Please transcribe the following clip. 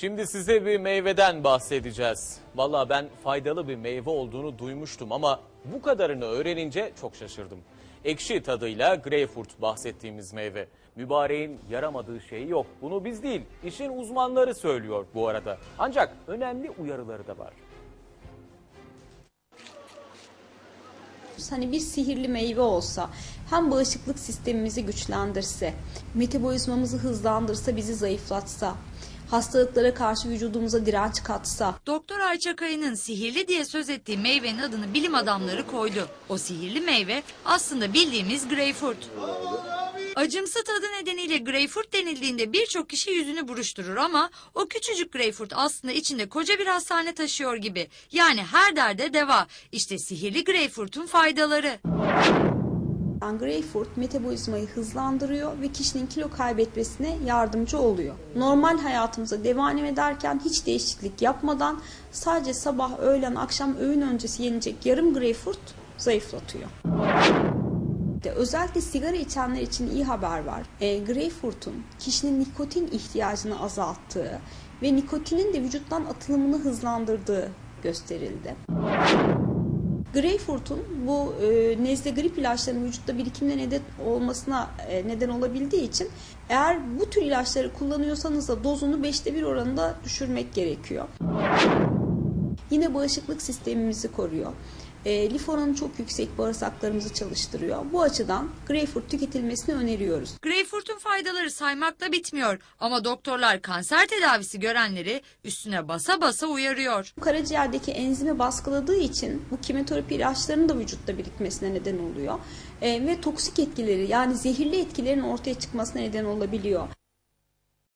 Şimdi size bir meyveden bahsedeceğiz. Valla ben faydalı bir meyve olduğunu duymuştum ama bu kadarını öğrenince çok şaşırdım. Ekşi tadıyla greyfurt bahsettiğimiz meyve. Mübareğin yaramadığı şey yok. Bunu biz değil, işin uzmanları söylüyor bu arada. Ancak önemli uyarıları da var. Hani bir sihirli meyve olsa hem bağışıklık sistemimizi güçlendirse, metabolizmamızı hızlandırsa, bizi zayıflatsa, hastalıklara karşı vücudumuza direnç katsa, Doktor Ayça Kaya'nın sihirli diye söz ettiği meyvenin adını bilim adamları koydu. O sihirli meyve aslında bildiğimiz greyfurt. Acımsı tadı nedeniyle greyfurt denildiğinde birçok kişi yüzünü buruşturur ama o küçücük greyfurt aslında içinde koca bir hastane taşıyor gibi. Yani her derde deva. İşte sihirli greyfurtun faydaları. Yani greyfurt metabolizmayı hızlandırıyor ve kişinin kilo kaybetmesine yardımcı oluyor. Normal hayatımıza devam ederken hiç değişiklik yapmadan sadece sabah, öğlen, akşam öğün öncesi yenecek yarım greyfurt zayıflatıyor. Özellikle sigara içenler için iyi haber var. E, greyfurt'un kişinin nikotin ihtiyacını azalttığı ve nikotinin de vücuttan atılımını hızlandırdığı gösterildi. Greyfurt'un bu e, nezle grip ilaçlarının vücutta birikimine neden olmasına e, neden olabildiği için eğer bu tür ilaçları kullanıyorsanız da dozunu 5'te 1 oranında düşürmek gerekiyor. Yine bağışıklık sistemimizi koruyor. E, lif oranı çok yüksek bağırsaklarımızı çalıştırıyor. Bu açıdan greyfurt tüketilmesini öneriyoruz. Greyfurt'un faydaları saymakla bitmiyor ama doktorlar kanser tedavisi görenleri üstüne basa basa uyarıyor. Karaciğerdeki enzimi baskıladığı için bu kimyoterapi ilaçlarının da vücutta birikmesine neden oluyor. E, ve toksik etkileri yani zehirli etkilerin ortaya çıkmasına neden olabiliyor.